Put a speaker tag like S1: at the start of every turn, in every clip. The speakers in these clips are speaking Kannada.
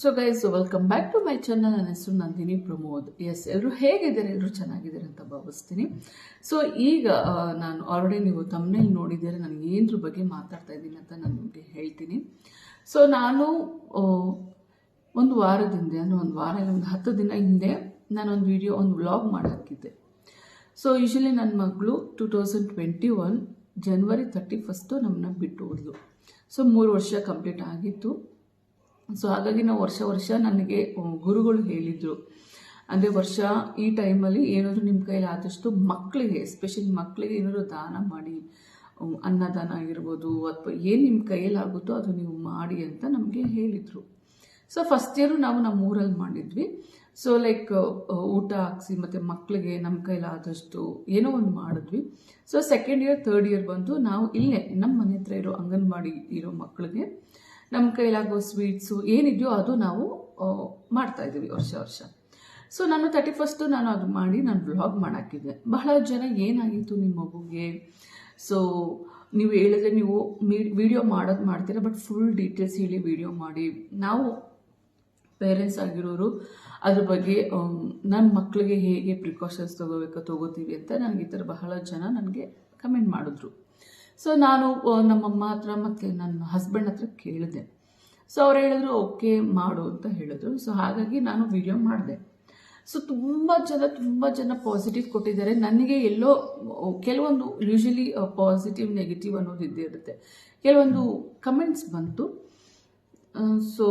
S1: So guys welcome back to my channel ನನ್ನ ಹೆಸರು ನಂದಿನಿ ಪ್ರಮೋದ್. ಎಸ್ ಎಲ್ಲರೂ ಹೇಗಿದ್ದಾರೆ? ಎಲ್ಲರೂ ಚೆನ್ನಾಗಿದ್ದಾರೆ ಅಂತ ಭಾವಿಸ್ತೀನಿ. ಸೊ ಈಗ ನಾನು ಆಲ್ರೆಡಿ ನೀವು ತಮ್ಮನೇಲಿ ನೋಡಿದ್ದೀರ, ನಾನು ಏನ್ರ ಬಗ್ಗೆ ಮಾತಾಡ್ತಾ ಇದ್ದೀನಿ ಅಂತ ನಾನು ನಿಮಗೆ ಹೇಳ್ತೀನಿ. ಸೊ ನಾನು ಒಂದು ವಾರದಿಂದ, ಅಂದರೆ ಒಂದು ವಾರ ಒಂದು ಹತ್ತು ದಿನ ಹಿಂದೆ ನಾನೊಂದು ವಿಡಿಯೋ ಒಂದು ವ್ಲಾಗ್ ಮಾಡಾಕಿದ್ದೆ ಸೊ ಯೂಶಲಿ ನನ್ನ ಮಗಳು two thousand twenty one January thirty first ನಮ್ಮನ್ನ ಬಿಟ್ಟು ಹೋದ್ಲು. ಸೊ ಮೂರು ವರ್ಷ ಕಂಪ್ಲೀಟ್ ಆಗಿತ್ತು. ಸೊ ಹಾಗಾಗಿ ನಾವು ವರ್ಷ ವರ್ಷ ನನಗೆ ಗುರುಗಳು ಹೇಳಿದರು. ಅಂದರೆ ವರ್ಷ, ಈ ಟೈಮಲ್ಲಿ ಏನಾದರೂ ನಿಮ್ಮ ಕೈಯಲ್ಲಿ ಆದಷ್ಟು ಮಕ್ಕಳಿಗೆ ಎಸ್ಪೆಷಲಿ ಮಕ್ಕಳಿಗೆ ಏನಾದರೂ ದಾನ ಮಾಡಿ ಅನ್ನದಾನ ಆಗಿರ್ಬೋದು, ಅಥವಾ ಏನು ನಿಮ್ಮ ಕೈಯಲ್ಲಿ ಆಗುತ್ತೋ ಅದು ನೀವು ಮಾಡಿ ಅಂತ ನಮಗೆ ಹೇಳಿದರು. ಸೊ ಫಸ್ಟ್ ಇಯರು ನಾವು ನಮ್ಮ ಊರಲ್ಲಿ ಮಾಡಿದ್ವಿ. ಸೊ ಲೈಕ್ ಊಟ ಹಾಕ್ಸಿ, ಮತ್ತು ಮಕ್ಕಳಿಗೆ ನಮ್ಮ ಕೈಲಾದಷ್ಟು ಏನೋ ಒಂದು ಮಾಡಿದ್ವಿ. So second year third year ಬಂದು ನಾವು ಇಲ್ಲೇ, ನಮ್ಮ ಮನೆ ಹತ್ರ ಇರೋ ಅಂಗನವಾಡಿ ಇರೋ ಮಕ್ಕಳಿಗೆ ನಮ್ಮ ಕೈಲಾಗೋ ಸ್ವೀಟ್ಸು ಏನಿದೆಯೋ ಅದು ನಾವು ಮಾಡ್ತಾ ಇದ್ದೀವಿ ವರ್ಷ ವರ್ಷ. ಸೊ ನಾನು ತರ್ಟಿ ಫಸ್ಟು ನಾನು ಅದು ಮಾಡಿ ನಾನು ವ್ಲಾಗ್ ಮಾಡಾಕಿದ್ದೆ. ಬಹಳ ಜನ ಏನಾಗಿತ್ತು ನಿಮ್ಮ ಮಗುಗೆ? ಸೊ ನೀವು ಹೇಳಿದ್ರೆ ನೀವು ವಿಡಿಯೋ ಮಾಡೋದು ಮಾಡ್ತೀರಾ ಬಟ್ ಫುಲ್ ಡೀಟೇಲ್ಸ್ ಹೇಳಿ ವಿಡಿಯೋ ಮಾಡಿ. ನಾವು ಪೇರೆಂಟ್ಸ್ ಆಗಿರೋರು, ಅದ್ರ ಬಗ್ಗೆ ನನ್ನ ಮಕ್ಕಳಿಗೆ ಹೇಗೆ ಪ್ರಿಕಾಷನ್ಸ್ ತೊಗೋಬೇಕು, ತೊಗೋತೀವಿ ಅಂತ ನನಗೆ ಈ ಥರ ಬಹಳ ಜನ ನನಗೆ ಕಮೆಂಟ್ ಮಾಡಿದ್ರು. ಸೊ ನಾನು ನಮ್ಮಮ್ಮ ಹತ್ರ ಮತ್ತು ನನ್ನ ಹಸ್ಬೆಂಡ್ ಹತ್ರ ಕೇಳಿದೆ. ಸೊ ಅವ್ರು ಹೇಳಿದ್ರು ಓಕೆ ಮಾಡು ಅಂತ ಹೇಳಿದ್ರು. ಸೊ ಹಾಗಾಗಿ ನಾನು ವಿಡಿಯೋ ಮಾಡಿದೆ. ಸೊ ತುಂಬ ಜನ ತುಂಬ ಜನ ಪಾಸಿಟಿವ್ ಕೊಟ್ಟಿದ್ದಾರೆ. ನನಗೆ ಎಲ್ಲೋ, ಕೆಲವೊಂದು ಯೂಶಲಿ ಪಾಸಿಟಿವ್ ನೆಗೆಟಿವ್ ಅನ್ನೋದು ಇದ್ದೇ ಇರುತ್ತೆ. ಕೆಲವೊಂದು ಕಮೆಂಟ್ಸ್ ಬಂತು. ಸೊ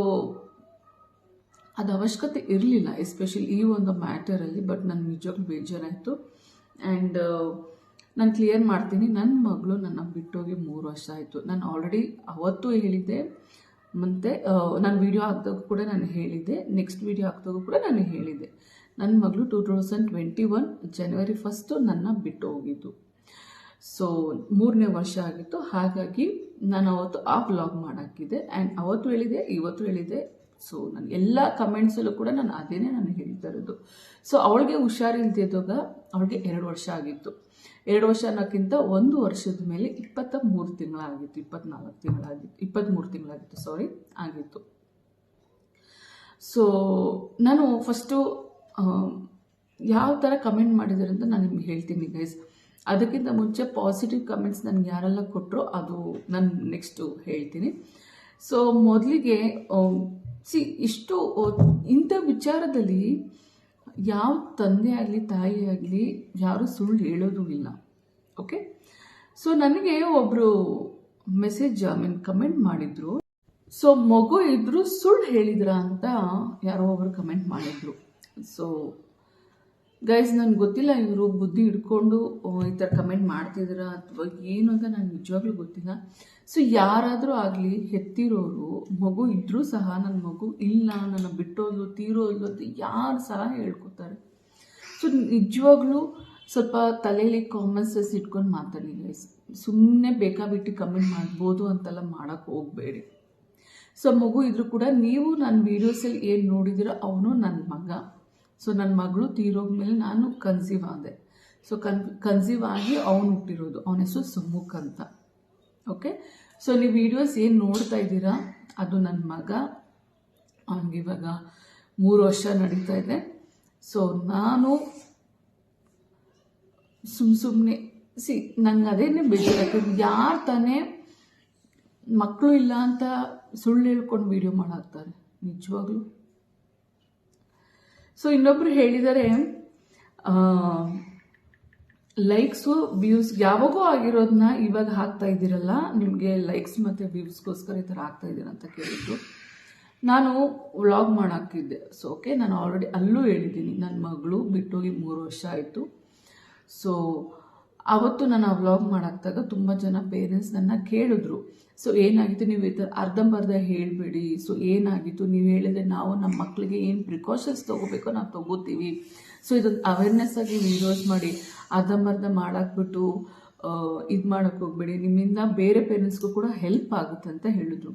S1: ಅದು ಅವಶ್ಯಕತೆ ಇರಲಿಲ್ಲ ಎಸ್ಪೆಷಲಿ ಈ ಒಂದು ಮ್ಯಾಟರಲ್ಲಿ ಬಟ್ ನನ್ನ ನಿಜವಾಗ್ಲೂ ಬೇಜಾರಾಯಿತು. ಆ್ಯಂಡ್ ನಾನು ಕ್ಲಿಯರ್ ಮಾಡ್ತೀನಿ. ನನ್ನ ಮಗಳು ನನ್ನ ಬಿಟ್ಟೋಗಿ ಮೂರು ವರ್ಷ ಆಯಿತು. ನಾನು ಆಲ್ರೆಡಿ ಅವತ್ತು ಹೇಳಿದ್ದೆ. ಮತ್ತು ನಾನು ವಿಡಿಯೋ ಹಾಕ್ದಾಗ ಕೂಡ ನಾನು ಹೇಳಿದ್ದೆ. ನೆಕ್ಸ್ಟ್ ವಿಡಿಯೋ ಹಾಕ್ದಾಗ ಕೂಡ ನಾನು ಹೇಳಿದ್ದೆ. ನನ್ನ ಮಗಳು two thousand twenty one January first ನನ್ನ ಬಿಟ್ಟು ಹೋಗಿದ್ದು ಸೊ ಮೂರನೇ ವರ್ಷ ಆಗಿತ್ತು. ಹಾಗಾಗಿ ನಾನು ಅವತ್ತು ಆ ವ್ಲಾಗ್ ಮಾಡಾಕಿದ್ದೆ. ಆ್ಯಂಡ್ ಅವತ್ತು ಹೇಳಿದೆ ಇವತ್ತು ಹೇಳಿದೆ ಸೊ ನಾನು ಎಲ್ಲ ಕಮೆಂಟ್ಸಲ್ಲೂ ಕೂಡ ನಾನು ಅದೇನೇ ನಾನು ಹೇಳ್ತಾ ಇರೋದು. ಸೊ ಅವಳಿಗೆ ಹುಷಾರಿಲ್ದಿದ್ದಾಗ ಅವಳಿಗೆ ಎರಡು ವರ್ಷ ಆಗಿತ್ತು. ಎರಡು ವರ್ಷ ಅನ್ನೋಕ್ಕಿಂತ ಒಂದು ವರ್ಷದ ಮೇಲೆ ಇಪ್ಪತ್ತ ಮೂರು ತಿಂಗಳಾಗಿತ್ತು, ಇಪ್ಪತ್ನಾಲ್ಕು ತಿಂಗಳಾಗಿತ್ತು ಇಪ್ಪತ್ತ್ಮೂರು ತಿಂಗಳಾಗಿತ್ತು ಸಾರಿ ಆಗಿತ್ತು. ಸೊ ನಾನು ಫಸ್ಟು ಯಾವ ಥರ ಕಮೆಂಟ್ ಮಾಡಿದ್ದಾರೆ ಅಂತ ನಾನು ನಿಮ್ಗೆ ಹೇಳ್ತೀನಿ ಗೈಸ್ ಅದಕ್ಕಿಂತ ಮುಂಚೆ ಪಾಸಿಟಿವ್ ಕಮೆಂಟ್ಸ್ ನನಗೆ ಯಾರೆಲ್ಲ ಕೊಟ್ಟರು ಅದು ನಾನು ನೆಕ್ಸ್ಟು ಹೇಳ್ತೀನಿ. ಸೊ ಮೊದಲಿಗೆ ಸಿ ಇಷ್ಟು ಇಂಥ ವಿಚಾರದಲ್ಲಿ ಯಾವ ತಂದೆ ಆಗಲಿ, ತಾಯಿ ಆಗಲಿ ಯಾರು ಸುಳ್ಳು ಹೇಳೋದು ಇಲ್ಲ. ಓಕೆ ಸೊ ನನಗೆ ಒಬ್ಬರು ಮೆಸೇಜ್ ಐ ಮೀನ್ ಕಮೆಂಟ್ ಮಾಡಿದ್ರು. ಸೊ ಮಗು ಇದ್ರು ಸುಳ್ಳು ಹೇಳಿದ್ರ ಅಂತ ಯಾರೋ ಒಬ್ರು ಕಮೆಂಟ್ ಮಾಡಿದ್ರು. ಸೊ ಗೈಸ್ ನನಗೆ ಗೊತ್ತಿಲ್ಲ, ಇವರು ಬುದ್ಧಿ ಹಿಡ್ಕೊಂಡು ಈ ಥರ ಕಮೆಂಟ್ ಮಾಡ್ತಿದ್ದೀರಾ ಅಥವಾ ಏನು ಅಂತ ನನಗೆ ನಿಜವಾಗ್ಲೂ ಗೊತ್ತಿಲ್ಲ. ಸೊ ಯಾರಾದರೂ ಆಗಲಿ ಹೆತ್ತಿರೋರು, ಮಗು ಇದ್ದರೂ ಸಹ ನನ್ನ ಮಗು ಇಲ್ಲ ನನ್ನ ಬಿಟ್ಟೋದು ತೀರೋದು ಅಂತ ಯಾರು ಸಹ ಹೇಳ್ಕೊತಾರೆ. ಸೊ ನಿಜವಾಗ್ಲೂ ಸ್ವಲ್ಪ ತಲೆಯಲ್ಲಿ ಕಾಮನ್ ಸೆನ್ಸ್ ಇಟ್ಕೊಂಡು ಮಾತಾಡಿ ಗೈಸ್ ಸುಮ್ಮನೆ ಬೇಕಾಬಿಟ್ಟು ಕಮೆಂಟ್ ಮಾಡ್ಬೋದು ಅಂತೆಲ್ಲ ಮಾಡೋಕ್ಕೆ ಹೋಗಬೇಡಿ. ಸೊ ಮಗು ಇದ್ರೂ ಕೂಡ ನೀವು ನನ್ನ ವೀಡಿಯೋಸಲ್ಲಿ ಏನು ನೋಡಿದಿರೋ ಅವನು ನನ್ನ ಮಗ. ಸೊ ನನ್ನ ಮಗಳು ತೀರೋಗ್ಮೇಲೆ ನಾನು ಕನ್ಸೀವ್ ಆದೆ. ಸೊ ಕನ್ ಕನ್ಸೀವ್ ಆಗಿ ಅವನು ಹುಟ್ಟಿರೋದು. ಅವನ ಹೆಸರು ಸುಮುಖ್ ಅಂತ. ಓಕೆ ಸೊ ನೀವು ವಿಡಿಯೋಸ್ ಏನು ನೋಡ್ತಾ ಇದ್ದೀರಾ? ಅದು ನನ್ನ ಮಗ. ಇವಾಗ ಮೂರು ವರ್ಷ ನಡೀತಾ ಇದೆ. ಸೊ ನಾನು ಸುಮ್ ಸುಮ್ಮನೆ ಸಿ, ನಂಗೆ ಅದೇನೇ ಬೇಜಾರಾಗ್ತದೆ ಯಾರು ತಾನೇ ಮಕ್ಕಳು ಇಲ್ಲ ಅಂತ ಸುಳ್ಳು ಹೇಳ್ಕೊಂಡು ವಿಡಿಯೋ ಮಾಡಾಕ್ತಾರೆ. ನಿಜವಾಗ್ಲೂ. ಸೊ ಇನ್ನೊಬ್ರು ಹೇಳಿದ್ದಾರೆ ಲೈಕ್ಸು ವ್ಯೂಸ್ ಯಾವಾಗೋ ಆಗಿರೋದನ್ನ ಇವಾಗ ಹಾಕ್ತಾ ಇದ್ದೀರಲ್ಲ, ನಿಮಗೆ ಲೈಕ್ಸ್ ಮತ್ತು ವ್ಯೂಸ್ಗೋಸ್ಕರ ಈ ಥರ ಆಗ್ತಾ ಇದ್ದೀರ ಅಂತ ಕೇಳಿದ್ರು ನಾನು ವ್ಲಾಗ್ ಮಾಡಾಕಿದ್ದೆ ಸೊ ಓಕೆ ನಾನು ಆಲ್ರೆಡಿ ಅಲ್ಲೂ ಹೇಳಿದ್ದೀನಿ. ನನ್ನ ಮಗಳು ಬಿಟ್ಟೋಗಿ ಮೂರು ವರ್ಷ ಆಯಿತು. ಸೊ ಅವತ್ತು ನಾನು ಆ ವ್ಲಾಗ್ ಮಾಡಾಕ್ದಾಗ ತುಂಬ ಜನ ಪೇರೆಂಟ್ಸ್ ನನ್ನ ಕೇಳಿದ್ರು. ಸೊ ಏನಾಗಿತ್ತು? ನೀವು ಈ ಥರ ಅರ್ಧಂಬರ್ಧ ಹೇಳಬೇಡಿ. ಸೊ ಏನಾಗಿತ್ತು? ನೀವು ಹೇಳಿದ್ರೆ ನಾವು ನಮ್ಮ ಮಕ್ಕಳಿಗೆ ಏನು ಪ್ರಿಕಾಷನ್ಸ್ ತೊಗೋಬೇಕೋ ನಾವು ತೊಗೋತೀವಿ. ಸೊ ಇದೊಂದು ಅವೇರ್ನೆಸ್ ಆಗಿ ವೀಡಿಯೋಸ್ ಮಾಡಿ. ಅರ್ಧಂಬರ್ಧ ಮಾಡಾಕ್ಬಿಟ್ಟು ಇದು ಮಾಡೋಕ್ಕೆ ಹೋಗ್ಬೇಡಿ. ನಿಮ್ಮಿಂದ ಬೇರೆ ಪೇರೆಂಟ್ಸ್ಗೂ ಕೂಡ ಹೆಲ್ಪ್ ಆಗುತ್ತೆ ಅಂತ ಹೇಳಿದ್ರು.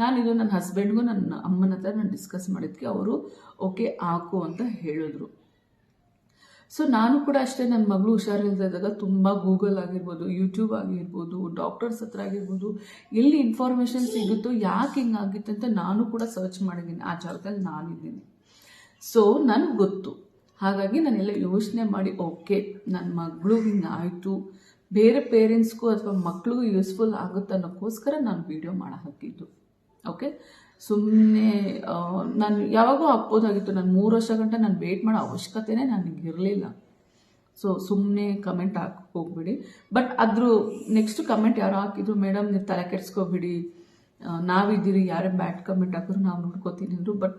S1: ನಾನಿದು ನನ್ನ ಹಸ್ಬೆಂಡ್ಗೂ ನನ್ನ ಅಮ್ಮನ ಹತ್ರ ನಾನು ಡಿಸ್ಕಸ್ ಮಾಡಿದ್ಕೆ ಅವರು ಓಕೆ ಹಾಕು ಅಂತ ಹೇಳಿದ್ರು. ಸೊ ನಾನು ಕೂಡ ಅಷ್ಟೇ ನನ್ನ ಮಗಳು ಹುಷಾರಿಲ್ಲದಾಗ ತುಂಬ ಗೂಗಲ್ ಆಗಿರ್ಬೋದು ಯೂಟ್ಯೂಬ್ ಆಗಿರ್ಬೋದು ಡಾಕ್ಟರ್ಸ್ ಹತ್ರ ಆಗಿರ್ಬೋದು, ಎಲ್ಲಿ ಇನ್ಫಾರ್ಮೇಷನ್ ಸಿಗುತ್ತೋ ಯಾಕೆ ಹಿಂಗಾಗಿತ್ತು ಅಂತ ನಾನು ಕೂಡ ಸರ್ಚ್ ಮಾಡಿದ್ದೀನಿ. ಆ ಜಾಗದಲ್ಲಿ ನಾನಿದ್ದೀನಿ. ಸೊ ನನಗೆ ಗೊತ್ತು. ಹಾಗಾಗಿ ನಾನೆಲ್ಲ ಯೋಚನೆ ಮಾಡಿ, ಓಕೆ ನನ್ನ ಮಗಳು ಹಿಂಗಾಯಿತು. ಬೇರೆ ಪೇರೆಂಟ್ಸ್ಗೂ ಅಥವಾ ಮಕ್ಳಿಗೂ ಯೂಸ್ಫುಲ್ ಆಗುತ್ತೆ ಅನ್ನೋಕ್ಕೋಸ್ಕರ ನಾನು ವೀಡಿಯೋ ಮಾಡೋ ಹಾಕಿದ್ದು ಓಕೆ ಸುಮ್ಮನೆ ನಾನು ಯಾವಾಗೋ ಹಾಕ್ಬೋದಾಗಿತ್ತು ನಾನು ಮೂರು ವರ್ಷ ಗಂಟ ನಾನು ವೇಟ್ ಮಾಡೋ ಅವಶ್ಯಕತೆನೇ ನನಗೆ ಇರಲಿಲ್ಲ. ಸೊ ಸುಮ್ಮನೆ ಕಮೆಂಟ್ ಹಾಕಿ, ಹೋಗ್ಬಿಡಿ. ಬಟ್ ಅದ್ರ ನೆಕ್ಸ್ಟ್ ಕಮೆಂಟ್ ಯಾರೋ ಹಾಕಿದ್ರು, ಮೇಡಮ್, ನೀವು ತಲೆ ಕೆಡ್ಸ್ಕೊಬಿಡಿ. ನಾವಿದ್ದೀರಿ, ಯಾರೇ ಬ್ಯಾಡ್ ಕಮೆಂಟ್ ಹಾಕಿದ್ರು ನಾವು ನೋಡ್ಕೋತೀನಿ ಅಂದರು. ಬಟ್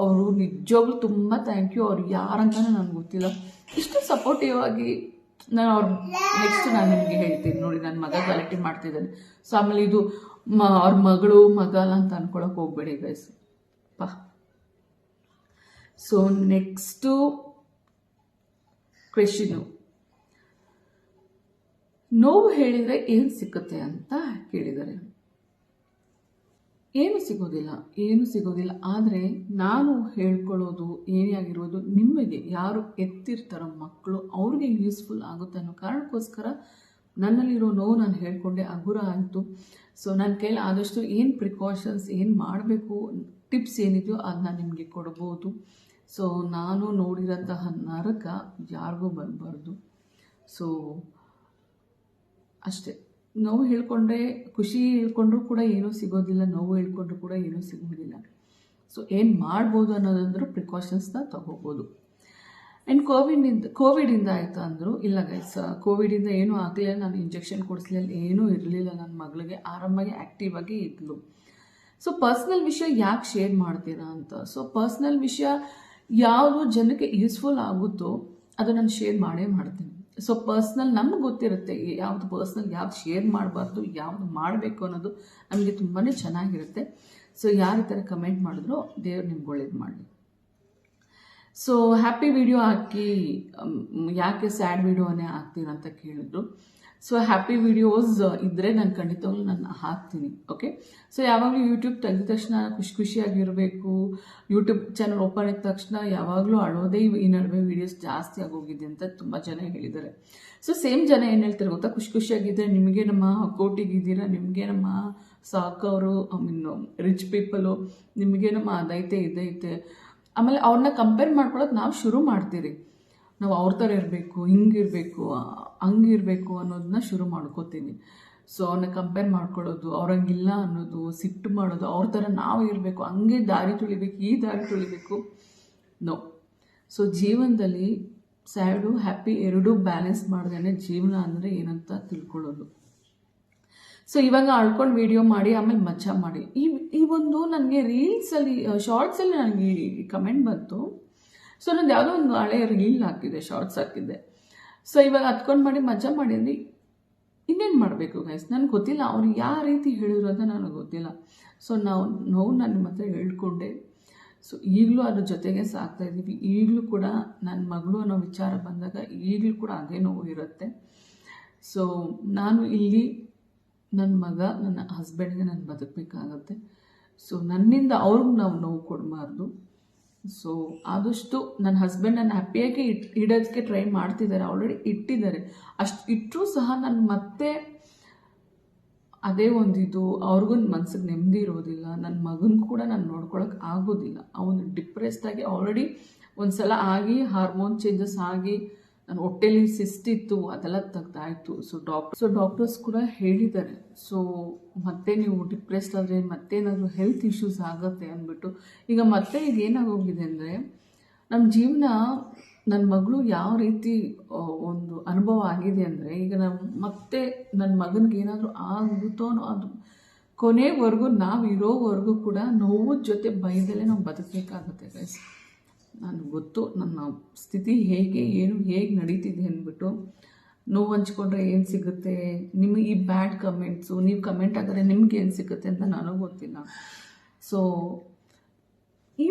S1: ಅವರು ನಿಜವಾಗ್ಲೂ ತುಂಬ ಥ್ಯಾಂಕ್ ಯು ಅವ್ರು ಯಾರಂತಾನೆ ನನಗೆ ಗೊತ್ತಿಲ್ಲ. ಇಷ್ಟು ಸಪೋರ್ಟಿವ್ ಆಗಿ ನಾನು ಅವ್ರ ನೆಕ್ಸ್ಟ್ ನಾನು ನಿಮಗೆ ಹೇಳ್ತೀನಿ ನೋಡಿ ನನ್ನ ಮಗ ಗಲಾಟೆ ಮಾಡ್ತಿದ್ದಾನೆ. ಸೊ ಆಮೇಲೆ ಇದು ಮ, ಅವ್ರ ಮಗಳು ಮಗಲ್ಲ ಅಂತ ಅನ್ಕೊಳಕ್ಕೆ ಹೋಗ್ಬೇಡಿ ಗೈಸ್ ಪಾ. ಸೊ ನೆಕ್ಸ್ಟು ಕ್ವೆಶನು ನೋವು ಹೇಳಿದರೆ ಏನು ಸಿಕ್ಕುತ್ತೆ ಅಂತ ಕೇಳಿದ್ದಾರೆ. ಏನು ಸಿಗೋದಿಲ್ಲ ಏನು ಸಿಗೋದಿಲ್ಲ. ಆದರೆ ನಾನು ಹೇಳ್ಕೊಳ್ಳೋದು ಏನೇ ಆಗಿರೋದು ನಿಮಗೆ ಯಾರು ಎತ್ತಿರ್ತಾರೋ ಮಕ್ಕಳು ಅವ್ರಿಗೆ ಯೂಸ್ಫುಲ್ ಆಗುತ್ತೆ ಅನ್ನೋ ಕಾರಣಕ್ಕೋಸ್ಕರ ನನ್ನಲ್ಲಿರೋ ನೋವು ನಾನು ಹೇಳ್ಕೊಂಡೆ ಹಗುರ ಆಯಿತು. ಸೊ ನನ್ನ ಕೈಲಿ ಆದಷ್ಟು ಏನು ಪ್ರಿಕಾಷನ್ಸ್ ಏನು ಮಾಡಬೇಕು ಟಿಪ್ಸ್ ಏನಿದೆಯೋ ಅದನ್ನ ನಿಮಗೆ ಕೊಡ್ಬೋದು. ಸೊ ನಾನು ನೋಡಿರೋಂತಹ ನರಕ ಯಾರಿಗೂ ಬರಬಾರ್ದು. ಸೊ ಅಷ್ಟೇ. ನೋವು ಹೇಳ್ಕೊಂಡ್ರೆ, ಖುಷಿ ಹೇಳ್ಕೊಂಡ್ರೂ ಕೂಡ ಏನೂ ಸಿಗೋದಿಲ್ಲ, ನೋವು ಹೇಳ್ಕೊಂಡ್ರೂ ಕೂಡ ಏನೂ ಸಿಗೋದಿಲ್ಲ. ಸೊ ಏನು ಮಾಡ್ಬೋದು ಅನ್ನೋದಂದ್ರೂ ಪ್ರಿಕಾಷನ್ಸ್ನ ತಗೋಬೋದು. ಆ್ಯಂಡ್ ಕೋವಿಡಿಂದ ಕೋವಿಡಿಂದ ಆಯಿತು ಅಂದರು, ಇಲ್ಲ ಗೈಸ್ ಕೋವಿಡಿಂದ ಏನೂ ಆಗಲಿಲ್ಲ, ನಾನು ಇಂಜೆಕ್ಷನ್ ಕೊಡಿಸ್ಲಿಲ್ಲ, ಏನೂ ಇರಲಿಲ್ಲ ನನ್ನ ಮಗಳಿಗೆ ಆರಾಮಾಗಿ ಆ್ಯಕ್ಟಿವ್ ಆಗಿ ಇದ್ಲು. ಸೊ ಪರ್ಸ್ನಲ್ ವಿಷಯ ಯಾಕೆ ಶೇರ್ ಮಾಡ್ತೀರಾ ಅಂತ? ಸೊ ಪರ್ಸ್ನಲ್ ವಿಷಯ ಯಾವುದು ಜನಕ್ಕೆ ಯೂಸ್ಫುಲ್ ಆಗುತ್ತೋ ಅದು ನಾನು ಶೇರ್ ಮಾಡೇ ಮಾಡ್ತೀನಿ. ಸೊ ಪರ್ಸ್ನಲ್ ನಮ್ಗೆ ಗೊತ್ತಿರುತ್ತೆ ಯಾವ್ದು ಪರ್ಸ್ನಲ್ ಯಾವ್ದು ಶೇರ್ ಮಾಡಬಾರ್ದು, ಯಾವ್ದು ಮಾಡಬೇಕು ಅನ್ನೋದು ನಮಗೆ ತುಂಬಾ ಚೆನ್ನಾಗಿರುತ್ತೆ. ಸೊ ಯಾರ ಥರ ಕಮೆಂಟ್ ಮಾಡಿದ್ರು ದೇವ್ರು ನಿಮ್ಗೆ ಒಳ್ಳೇದು ಮಾಡಲಿ. ಸೊ ಹ್ಯಾಪಿ ವಿಡಿಯೋ ಹಾಕಿ ಯಾಕೆ ಸ್ಯಾಡ್ ವಿಡಿಯೋನೇ ಹಾಕ್ತೀರ ಅಂತ ಕೇಳಿದ್ರು. ಸೊ ಹ್ಯಾಪಿ ವಿಡಿಯೋಸ್ ಇದ್ದರೆ ನಾನು ಖಂಡಿತವಾಗ್ಲೂ ನಾನು ಹಾಕ್ತೀನಿ ಓಕೆ ಸೊ ಯಾವಾಗಲೂ ಯೂಟ್ಯೂಬ್ ತೆಗೆದ ತಕ್ಷಣ ಖುಷಿ ಖುಷಿಯಾಗಿರಬೇಕು. ಯೂಟ್ಯೂಬ್ ಚಾನಲ್ ಓಪನ್ ಆಗಿದ ತಕ್ಷಣ ಯಾವಾಗಲೂ ಅಳೋದೇ ಈ ನಡುವೆ ವೀಡಿಯೋಸ್ ಜಾಸ್ತಿ ಆಗೋಗಿದೆ ಅಂತ ತುಂಬ ಜನ ಹೇಳಿದ್ದಾರೆ. ಸೊ ಸೇಮ್ ಜನ ಏನು ಹೇಳ್ತಾರೆ ಗೊತ್ತಾ? ಖುಷಿ ಖುಷಿಯಾಗಿದ್ದರೆ ನಿಮಗೆ ನಮ್ಮ ಕೋಟಿಗಿದ್ದೀರಾ ನಿಮಗೆ ನಮ್ಮ ಸಾಕವರು ಐ ಮೀನ್ ರಿಚ್ ಪೀಪಲು ನಿಮಗೆ ನಮ್ಮ ಅದೈತೆ ಇದೈತೆ ಆಮೇಲೆ ಅವ್ರನ್ನ ಕಂಪೇರ್ ಮಾಡ್ಕೊಳ್ಳೋದು ನಾವು ಶುರು ಮಾಡ್ತೀರಿ. ನಾವು ಅವ್ರ ಥರ ಇರಬೇಕು ಹಿಂಗಿರಬೇಕು ಹಂಗಿರಬೇಕು ಅನ್ನೋದನ್ನ ಶುರು ಮಾಡ್ಕೋತೀನಿ. ಸೊ ಅವ್ರನ್ನ ಕಂಪೇರ್ ಮಾಡ್ಕೊಳ್ಳೋದು, ಅವ್ರಂಗಿಲ್ಲ ಅನ್ನೋದು, ಸಿಟ್ಟು ಮಾಡೋದು, ಅವ್ರ ಥರ ನಾವು ಇರಬೇಕು, ಹಂಗೆ ದಾರಿ ತುಳಿಬೇಕು, ಈ ದಾರಿ ತುಳಿಬೇಕು ನೋ ಸೊ ಜೀವನದಲ್ಲಿ ಸ್ಯಾಡು, ಹ್ಯಾಪಿ, ಎರಡೂ ಬ್ಯಾಲೆನ್ಸ್ ಮಾಡ್ದೇ ಜೀವನ ಅಂದರೆ ಏನಂತ ತಿಳ್ಕೊಳ್ಳೋದು. ಸೊ ಇವಾಗ ಅಳ್ಕೊಂಡು ವಿಡಿಯೋ ಮಾಡಿ, ಆಮೇಲೆ ಮಚ್ಚ ಮಾಡಿ. ಈ ಈ ಒಂದು ನನಗೆ ರೀಲ್ಸಲ್ಲಿ ಶಾರ್ಟ್ಸಲ್ಲಿ ನನಗೆ ಕಮೆಂಟ್ ಬಂತು. ಸೊ ನಂದು ಯಾವುದೋ ಒಂದು ಹಳೆಯ ರೀಲ್ ಹಾಕಿದ್ದೆ ಶಾರ್ಟ್ಸ್ ಹಾಕಿದ್ದೆ. ಸೊ ಇವಾಗ ಹತ್ಕೊಂಡು ಮಾಡಿ ಮಜಾ ಮಾಡಿದ್ವಿ. ಇನ್ನೇನು ಮಾಡಬೇಕು ಗೈಸ್ ನನಗೆ ಗೊತ್ತಿಲ್ಲ. ಅವ್ರು ಯಾವ ರೀತಿ ಹೇಳಿದ್ರು ಅಂತ ನನಗೆ ಗೊತ್ತಿಲ್ಲ. ಸೊ ನಾವು, ನೋವು ನಾನು ನಿಮ್ಮ ಹತ್ರ ಹೇಳ್ಕೊಂಡೆ. ಸೊ ಈಗಲೂ ಅದ್ರ ಜೊತೆಗೆ ಸಾಕ್ತಾ ಇದ್ದೀವಿ. ಈಗಲೂ ಕೂಡ ನನ್ನ ಮಗಳು ಅನ್ನೋ ವಿಚಾರ ಬಂದಾಗ ಈಗಲೂ ಕೂಡ ಅದೇ ನೋವು ಇರುತ್ತೆ. ಸೊ ನಾನು ಇಲ್ಲಿ ನನ್ನ ಮಗ, ನನ್ನ ಹಸ್ಬೆಂಡ್ಗೆ ನಾನು ಬದುಕಬೇಕಾಗತ್ತೆ. ಸೊ ನನ್ನಿಂದ ಅವ್ರಿಗೆ ನಾವು ನೋವು ಕೊಡಬಾರ್ದು. ಸೊ ಆದಷ್ಟು ನನ್ನ ಹಸ್ಬೆಂಡನ್ನು ಹ್ಯಾಪಿಯಾಗಿ ಇಟ್ ಇಡೋದಕ್ಕೆ ಟ್ರೈ ಮಾಡ್ತಿದ್ದಾರೆ ಆಲ್ರೆಡಿ ಇಟ್ಟಿದ್ದಾರೆ. ಅಷ್ಟು ಇಟ್ಟರೂ ಸಹ ನಾನು ಮತ್ತೆ ಅದೇ ಒಂದಿದು ಅವ್ರಿಗೂ ಮನ್ಸಿಗೆ ನೆಮ್ಮದಿ ಇರೋದಿಲ್ಲ. ನನ್ನ ಮಗನ ಕೂಡ ನಾನು ನೋಡ್ಕೊಳಕ್ಕೆ ಆಗೋದಿಲ್ಲ. ಅವನು ಡಿಪ್ರೆಸ್ಡ್ ಆಗಿ ಆಲ್ರೆಡಿ ಒಂದು ಸಲ ಆಗಿ ಹಾರ್ಮೋನ್ ಚೇಂಜಸ್ ಆಗಿ ನನ್ನ ಹೊಟ್ಟೆಲಿ ಸಿಸ್ಟ್ ಇತ್ತು, ಅದೆಲ್ಲ ತೆಗ್ದಾಯ್ತು. ಸೊ ಡಾಕ್ಟರ್ ಸೊ ಡಾಕ್ಟರ್ಸ್ ಕೂಡ ಹೇಳಿದ್ದಾರೆ. ಸೊ ಮತ್ತೆ ನೀವು ಡಿಪ್ರೆಸ್ಡ್ ಆದರೆ ಮತ್ತೇನಾದರೂ ಹೆಲ್ತ್ ಇಶ್ಯೂಸ್ ಆಗುತ್ತೆ ಅಂದ್ಬಿಟ್ಟು. ಈಗ ಮತ್ತೆ ಈಗ ಏನಾಗೋಗಿದೆ ಅಂದರೆ ನಮ್ಮ ಜೀವನ ನನ್ನ ಮಗಳು ಯಾವ ರೀತಿ ಒಂದು ಅನುಭವ ಆಗಿದೆ ಅಂದರೆ, ಈಗ ನಮ್ಮ ಮತ್ತೆ ನನ್ನ ಮಗನಿಗೆ ಏನಾದರೂ ಆಗುತ್ತೋ ಅದು ಕೊನೆವರೆಗೂ ನಾವು ಇರೋವರೆಗೂ ಕೂಡ ನೋವು ಜೊತೆ ಭಯದಲ್ಲೇ ನಾವು ಬದುಕಬೇಕಾಗುತ್ತೆ ಗೈಸ್ ನನಗೆ ಗೊತ್ತು, ನನ್ನ ಸ್ಥಿತಿ ಹೇಗೆ, ಏನು, ಹೇಗೆ ನಡೀತಿದೆ ಅಂದ್ಬಿಟ್ಟು ನೋವು ಹಂಚ್ಕೊಂಡ್ರೆ ಏನು ಸಿಗುತ್ತೆ? ನಿಮಗೆ ಈ ಬ್ಯಾಡ್ ಕಮೆಂಟ್ಸು ನೀವು ಕಮೆಂಟ್ ಹಾಕಿದ್ರೆ ನಿಮ್ಗೆ ಏನು ಸಿಗುತ್ತೆ ಅಂತ ನನಗೆ ಗೊತ್ತಿಲ್ಲ. ಸೊ ಈ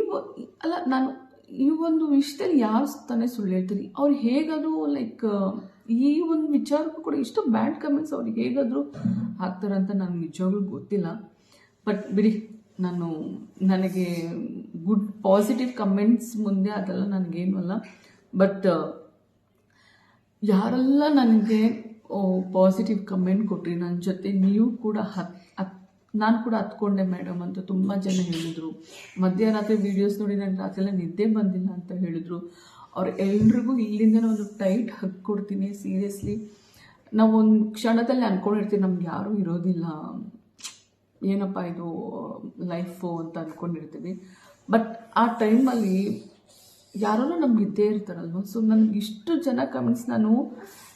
S1: ಅಲ್ಲ, ನಾನು ಈ ಒಂದು ವಿಷಯದಲ್ಲಿ ಯಾರು ತಾನೇ ಸುಳ್ಳು ಹೇಳ್ತೀನಿ ಅವ್ರು ಹೇಗಾದರೂ ಲೈಕ್ ಈ ಒಂದು ವಿಚಾರಕ್ಕೂ ಕೂಡ ಇಷ್ಟು ಬ್ಯಾಡ್ ಕಮೆಂಟ್ಸ್ ಅವ್ರಿಗೆ ಹೇಗಾದರೂ ಹಾಕ್ತಾರಂತ ನನಗೆ ನಿಜವಾಗ್ಲೂ ಗೊತ್ತಿಲ್ಲ. ಬಟ್ ಬಿಡಿ, ನಾನು, ನನಗೆ ಗುಡ್ ಪಾಸಿಟಿವ್ ಕಮೆಂಟ್ಸ್ ಮುಂದೆ ಅದೆಲ್ಲ ನನಗೇನು ಅಲ್ಲ. ಬಟ್ ಯಾರೆಲ್ಲ ನನಗೆ ಪಾಸಿಟಿವ್ ಕಮೆಂಟ್ ಕೊಟ್ರಿ ನನ್ನ ಜೊತೆ ನೀವು ಕೂಡ ಹತ್ ಹತ್, ನಾನು ಕೂಡ ಹತ್ಕೊಂಡೆ ಮೇಡಮ್ ಅಂತ ತುಂಬ ಜನ ಹೇಳಿದರು. ಮಧ್ಯರಾತ್ರಿ ವೀಡಿಯೋಸ್ ನೋಡಿ ನನಗೆ ರಾತ್ರಿಯೆಲ್ಲ ನಿದ್ದೆ ಬಂದಿಲ್ಲ ಅಂತ ಹೇಳಿದರು. ಅವ್ರು ಎಲ್ರಿಗೂ ಇಲ್ಲಿಂದ ಒಂದು ಟೈಟ್ ಹಗ್ ಕೊಡ್ತೀನಿ ಸೀರಿಯಸ್ಲಿ ನಾವು ಒಂದು ಕ್ಷಣದಲ್ಲಿ ಅಂದ್ಕೊಂಡಿರ್ತೀವಿ ನಮ್ಗೆ ಯಾರೂ ಇರೋದಿಲ್ಲ. ಏನಪ್ಪ ಇದು ಲೈಫು ಅಂತ ಅಂದ್ಕೊಂಡಿರ್ತೀವಿ ಬಟ್ ಆ ಟೈಮಲ್ಲಿ ಯಾರೋ ನಮ್ಗೆ ಇದ್ದೇ ಇರ್ತಾರಲ್ವ? ಸೊ ನನಗೆ ಇಷ್ಟು ಜನ ಕಮೆಂಟ್ಸ್ ನಾನು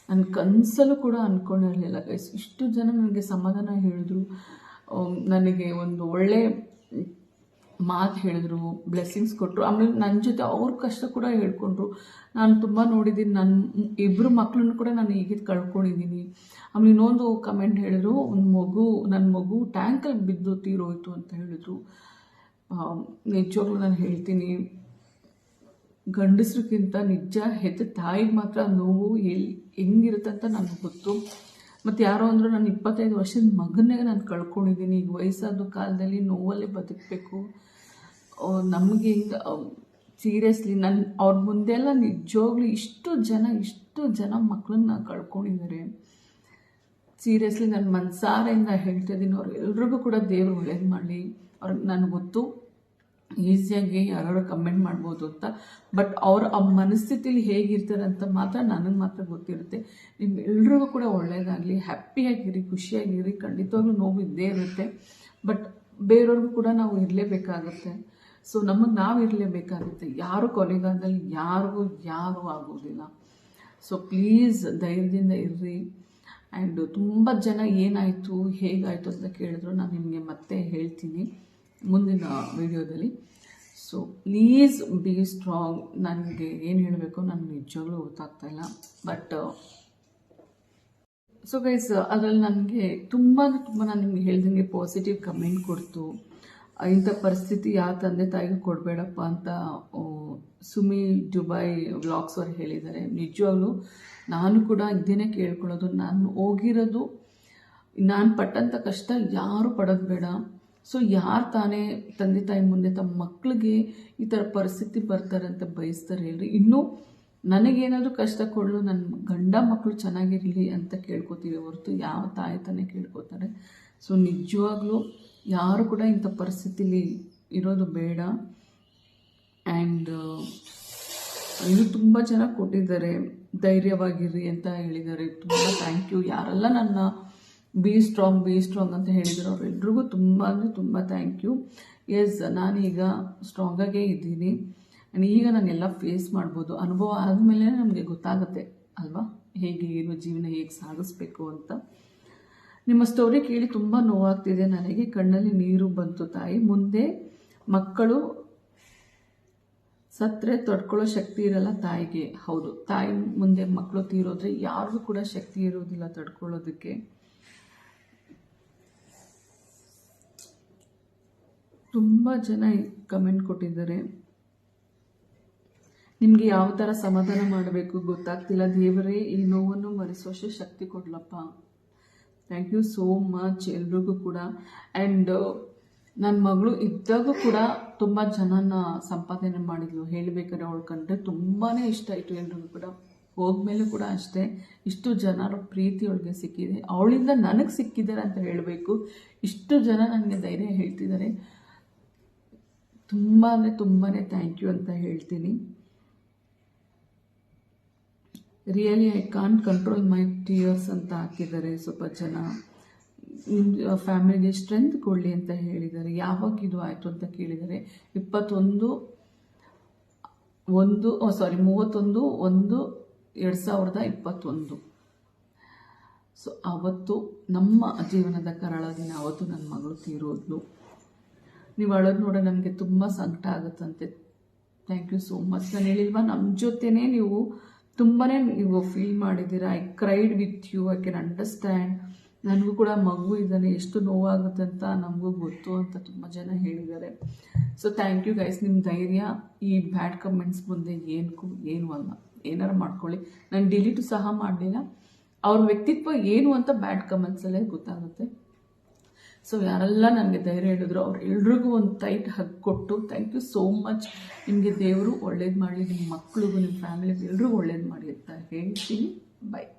S1: ನನ್ನ ಕನಸಲ್ಲೂ ಕೂಡ ಅಂದ್ಕೊಂಡಿರಲಿಲ್ಲ ಗೈಸ್ ಇಷ್ಟು ಜನ ನನಗೆ ಸಮಾಧಾನ ಹೇಳಿದ್ರು. ನನಗೆ ಒಂದು ಒಳ್ಳೆ ಮಾತು ಹೇಳಿದ್ರು ಬ್ಲೆಸ್ಸಿಂಗ್ಸ್ ಕೊಟ್ಟರು ಆಮೇಲೆ ನನ್ನ ಜೊತೆ ಅವ್ರ ಕಷ್ಟ ಕೂಡ ಹೇಳ್ಕೊಂಡ್ರು. ನಾನು ತುಂಬ ನೋಡಿದ್ದೀನಿ ನನ್ನ ಇಬ್ಬರು ಮಕ್ಕಳನ್ನು ಕೂಡ ನಾನು ಈಗ ಕಳ್ಕೊಂಡಿದ್ದೀನಿ ಆಮೇಲೆ ಇನ್ನೊಂದು ಕಮೆಂಟ್ ಹೇಳಿದ್ರು, ಒಂದು ಮಗು ನನ್ನ ಮಗು ಟ್ಯಾಂಕಲ್ಲಿ ಬಿದ್ದು ತೀರೋಯ್ತು ಅಂತ ಹೇಳಿದ್ರು. ನಿಜವಾಗ್ಲೂ ನಾನು ಹೇಳ್ತೀನಿ. ಗಂಡಸ್ರಿಗಿಂತ ನಿಜ ಹೆತ್ತ ತಾಯಿಗೆ ಮಾತ್ರ ನೋವು ಎಲ್ಲಿ ಹೆಂಗಿರುತ್ತೆ ಅಂತ ನನಗೆ ಗೊತ್ತು. ಮತ್ತು ಯಾರೋ ಅಂದರು ನಾನು ಇಪ್ಪತ್ತೈದು ವರ್ಷದ ಮಗನಿಗೆ ನಾನು ಕಳ್ಕೊಂಡಿದ್ದೀನಿ ಈಗ ವಯಸ್ಸಾದ ಕಾಲದಲ್ಲಿ ನೋವಲ್ಲೇ ಬದುಕಬೇಕು. ನಮಗೆ ಹಿಂಗೆ ಸೀರಿಯಸ್ಲಿ ನನ್ನ ಅವ್ರ ಮುಂದೆಲ್ಲ ನಿಜವಾಗ್ಲೂ ಇಷ್ಟು ಜನ ಇಷ್ಟು ಜನ ಮಕ್ಕಳನ್ನ ಕಳ್ಕೊಂಡಿದ್ದಾರೆ. ಸೀರಿಯಸ್ಲಿ ನನ್ನ ಮನಸಾರೆಯಿಂದ ಹೇಳ್ತಾ ಇದ್ದೀನಿ ಅವ್ರು ಎಲ್ರಿಗೂ ಕೂಡ ದೇವರು ಒಳ್ಳೇದು ಮಾಡಲಿ. ಅವ್ರಿಗೆ ನನಗೆ ಗೊತ್ತು. ಈಸಿಯಾಗಿ ಯಾರು ಕಮೆಂಟ್ ಮಾಡ್ಬೋದು ಅಂತ. ಬಟ್ ಅವ್ರ ಆ ಮನಸ್ಥಿತಿಲಿ ಹೇಗಿರ್ತಾರೆ ಅಂತ ಮಾತ್ರ ನನಗೆ ಮಾತ್ರ ಗೊತ್ತಿರುತ್ತೆ. ನಿಮ್ಮ ಎಲ್ರಿಗೂ ಕೂಡ ಒಳ್ಳೇದಾಗಲಿ, ಹ್ಯಾಪಿಯಾಗಿರಿ, ಖುಷಿಯಾಗಿರಿ. ಖಂಡಿತವಾಗ್ಲೂ ನೋವು ಇದ್ದೇ ಇರುತ್ತೆ. ಬಟ್ ಬೇರೆಯವ್ರಿಗೂ ಕೂಡ ನಾವು ಇರಲೇಬೇಕಾಗುತ್ತೆ. ಸೊ ನಮಗೆ ನಾವು ಇರಲೇಬೇಕಾಗುತ್ತೆ. ಯಾರು ಕೊಲೆಗಾಲದಲ್ಲಿ ಯಾರಿಗೂ ಯಾರೂ ಆಗೋದಿಲ್ಲ. ಸೊ ಪ್ಲೀಸ್ ಧೈರ್ಯದಿಂದ ಇರ್ರಿ. ಆ್ಯಂಡ್ ತುಂಬ ಜನ ಏನಾಯಿತು, ಹೇಗಾಯಿತು ಅಂತ ಕೇಳಿದ್ರು ನಾನು ನಿಮಗೆ ಮತ್ತೆ ಹೇಳ್ತೀನಿ. ಮುಂದಿನ ವಿಡಿಯೋದಲ್ಲಿ. ಸೊ ಪ್ಲೀಸ್ ಬಿ ಸ್ಟ್ರಾಂಗ್ ನನಗೆ ಏನು ಹೇಳಬೇಕು ನನಗೆ ನಿಜವಾಗ್ಲೂ ಗೊತ್ತಾಗ್ತಾ ಇಲ್ಲ. ಬಟ್ ಸೊ ಗೈಸ್ ಅದರಲ್ಲಿ ನನಗೆ ತುಂಬ ತುಂಬ ನಾನು ನಿಮ್ಗೆ ಹೇಳ್ದಂಗೆ ಪಾಸಿಟಿವ್ ಕಮೆಂಟ್ ಕೊಡ್ತು. ಇಂಥ ಪರಿಸ್ಥಿತಿ ಯಾವ ತಂದೆ ತಾಯಿಗೆ ಕೊಡಬೇಡಪ್ಪ ಅಂತ ಸುಮಿ ದುಬೈ ವ್ಲಾಗ್ಸ್ ಅವ್ರು ಹೇಳಿದ್ದಾರೆ. ನಿಜವಾಗ್ಲೂ ನಾನು ಕೂಡ ಇದೇನೆ ಕೇಳ್ಕೊಳ್ಳೋದು. ನಾನು ಹೋಗಿರೋದು, ನಾನು ಪಟ್ಟಂಥ ಕಷ್ಟ ಯಾರು ಪಡೋದು ಬೇಡ. ಸೊ ಯಾರು ತಾನೇ ತಂದೆ, ತಾಯಿ ಮುಂದೆ ತಮ್ಮ ಮಕ್ಕಳಿಗೆ ಈ ಥರ ಪರಿಸ್ಥಿತಿ ಬರ್ತಾರೆ ಅಂತ ಬಯಸ್ತಾರೆ ಹೇಳ್ರಿ. ಇನ್ನೂ ನನಗೇನಾದರೂ ಕಷ್ಟ ಕೊಡಲು ನನ್ನ ಗಂಡ ಮಕ್ಕಳು ಚೆನ್ನಾಗಿರಲಿ ಅಂತ ಕೇಳ್ಕೊತೀವಿ ಹೊರತು ಯಾವ ತಾಯಿ ತಾನೇ ಕೇಳ್ಕೊತಾರೆ. ಸೊ ನಿಜವಾಗ್ಲೂ ಯಾರು ಕೂಡ ಇಂಥ ಪರಿಸ್ಥಿತಿಲಿ ಇರೋದು ಬೇಡ. ಆ್ಯಂಡ್ ಇನ್ನು ತುಂಬ ಚೆನ್ನಾಗಿ ಕೊಟ್ಟಿದ್ದಾರೆ, ಧೈರ್ಯವಾಗಿರ್ರಿ ಅಂತ ಹೇಳಿದ್ದಾರೆ. ತುಂಬ ಥ್ಯಾಂಕ್ ಯು ಯಾರೆಲ್ಲ ನನ್ನ ಬಿ ಸ್ಟ್ರಾಂಗ್ ಬಿ ಸ್ಟ್ರಾಂಗ್ ಅಂತ ಹೇಳಿದ್ರು ಅವರೆಲ್ರಿಗೂ ತುಂಬ ಅಂದರೆ ತುಂಬ ಥ್ಯಾಂಕ್ ಯು ಎಸ್ ನಾನೀಗ ಸ್ಟ್ರಾಂಗಾಗೇ ಇದ್ದೀನಿ. ಆ್ಯಂಡ್ ಈಗ ನಾನೆಲ್ಲ ಫೇಸ್ ಮಾಡ್ಬೋದು. ಅನುಭವ ಆದಮೇಲೆ ನಮಗೆ ಗೊತ್ತಾಗುತ್ತೆ, ಅಲ್ವಾ? ಹೇಗೆ ಏನು ಜೀವನ ಹೇಗೆ ಸಾಗಿಸ್ಬೇಕು ಅಂತ. ನಿಮ್ಮ ಸ್ಟೋರಿ ಕೇಳಿ ತುಂಬ ನೋವಾಗ್ತಿದೆ. ನನಗೆ ಕಣ್ಣಲ್ಲಿ ನೀರು ಬಂತು ತಾಯಿ. ಮುಂದೆ ಮಕ್ಕಳು ಸತ್ರೆ ತೊಡ್ಕೊಳ್ಳೋ ಶಕ್ತಿ ಇರಲ್ಲ ತಾಯಿಗೆ. ಹೌದು, ತಾಯಿ ಮುಂದೆ ಮಕ್ಕಳು ತೀರೋದ್ರೆ ಯಾರಿಗೂ ಕೂಡ ಶಕ್ತಿ ಇರೋದಿಲ್ಲ ತಡ್ಕೊಳ್ಳೋದಕ್ಕೆ. ತುಂಬ ಜನ ಕಮೆಂಟ್ ಕೊಟ್ಟಿದ್ದಾರೆ. ನಿಮಗೆ ಯಾವ ಥರ ಸಮಾಧಾನ ಮಾಡಬೇಕು ಗೊತ್ತಾಗ್ತಿಲ್ಲ. ದೇವರೇ, ಈ ನೋವನ್ನು ಮರೆಸುವಷ್ಟು ಶಕ್ತಿ ಕೊಡ್ಲಪ್ಪ. ಥ್ಯಾಂಕ್ ಯು ಸೋ ಮಚ್ ಎಲ್ರಿಗೂ ಕೂಡ. ಆ್ಯಂಡ್ ನನ್ನ ಮಗಳು ಇದ್ದಾಗೂ ಕೂಡ ತುಂಬ ಜನನ ಸಂಪಾದನೆ ಮಾಡಿದ್ಲು. ಹೇಳಬೇಕಾದ್ರೆ ಅವಳು ಕಂಡ್ರೆ ತುಂಬಾ ಇಷ್ಟ ಆಯಿತು ಎಲ್ರಿಗೂ ಕೂಡ. ಹೋದ್ಮೇಲೂ ಕೂಡ ಅಷ್ಟೇ. ಇಷ್ಟು ಜನರ ಪ್ರೀತಿ ಅವಳಿಗೆ ಸಿಕ್ಕಿದೆ. ಅವಳಿಂದ ನನಗೆ ಸಿಕ್ಕಿದ್ದಾರೆ ಅಂತ ಹೇಳಬೇಕು. ಇಷ್ಟು ಜನ ನನಗೆ ಧೈರ್ಯ ಹೇಳ್ತಿದ್ದಾರೆ. ತುಂಬ ಅಂದರೆ ತುಂಬಾ ಥ್ಯಾಂಕ್ ಯು ಅಂತ ಹೇಳ್ತೀನಿ. Really I can't control my tears ಅಂತ ಹಾಕಿದ್ದಾರೆ ಸ್ವಲ್ಪ ಜನ. ಫ್ಯಾಮಿಲಿಗೆ ಸ್ಟ್ರೆಂತ್ ಕೊಡಲಿ ಅಂತ ಹೇಳಿದ್ದಾರೆ. ಯಾವಾಗ ಇದು ಆಯಿತು ಅಂತ ಕೇಳಿದ್ದಾರೆ. ಇಪ್ಪತ್ತೊಂದು, ಒಂದು ಸಾರಿ ಮೂವತ್ತೊಂದು, ಒಂದು, ಎರಡು ಸಾವಿರದ ಇಪ್ಪತ್ತೊಂದು. ಸೊ ಅವತ್ತು ನಮ್ಮ ಜೀವನದ ಕರಾಳ ದಿನ, ಅವತ್ತು ನನ್ನ ಮಗಳು ತೀರೋದ್ಲು. ನೀವು ಅಳೋದು ನೋಡ ನನಗೆ ತುಂಬ ಸಂಕಟ ಆಗುತ್ತಂತೆ. ಥ್ಯಾಂಕ್ ಯು ಸೋ ಮಚ್ ನಾನು ಹೇಳಿಲ್ವಾ ನಮ್ಮ ಜೊತೆನೇ ನೀವು ತುಂಬಾ ನೀವು ಫೀಲ್ ಮಾಡಿದ್ದೀರಾ I cried with you I can understand ನನಗೂ ಕೂಡ ಮಗು ಇದ್ದಾನೆ, ಎಷ್ಟು ನೋವಾಗುತ್ತೆ ಅಂತ ನಮಗೂ ಗೊತ್ತು ಅಂತ ತುಂಬ ಜನ ಹೇಳಿದ್ದಾರೆ. ಸೊ ಥ್ಯಾಂಕ್ ಯು ಗೈಸ್ ನಿಮ್ಮ ಧೈರ್ಯ, ಈ ಬ್ಯಾಡ್ ಕಮೆಂಟ್ಸ್ ಮುಂದೆ ಏನಕ್ಕೂ ಏನು ಅಲ್ಲ. ಏನಾರು ಮಾಡ್ಕೊಳ್ಳಿ. ನಾನು ಡಿಲೀಟು ಸಹ ಮಾಡಲಿಲ್ಲ. ಅವ್ರ ವ್ಯಕ್ತಿತ್ವ ಏನು ಅಂತ ಬ್ಯಾಡ್ ಕಮೆಂಟ್ಸಲ್ಲೇ ಗೊತ್ತಾಗುತ್ತೆ. ಸೊ ಯಾರೆಲ್ಲ ನನಗೆ ಧೈರ್ಯ ಹೇಳಿದ್ರು ಅವ್ರು ಎಲ್ರಿಗೂ ಒಂದು ಟೈಟ್ ಹಗ್ ಕೊಟ್ಟು ಥ್ಯಾಂಕ್ ಯು ಸೋ ಮಚ್ ನಿಮಗೆ ದೇವರು ಒಳ್ಳೇದು ಮಾಡಲಿ ನಿಮ್ಮ ಮಕ್ಕಳಿಗೂ ನಿಮ್ಮ ಫ್ಯಾಮಿಲಿಗೂ ಎಲ್ರಿಗೂ ಒಳ್ಳೇದು ಮಾಡಿ ಅಂತ ಹೇಳ್ತೀನಿ. ಬಾಯ್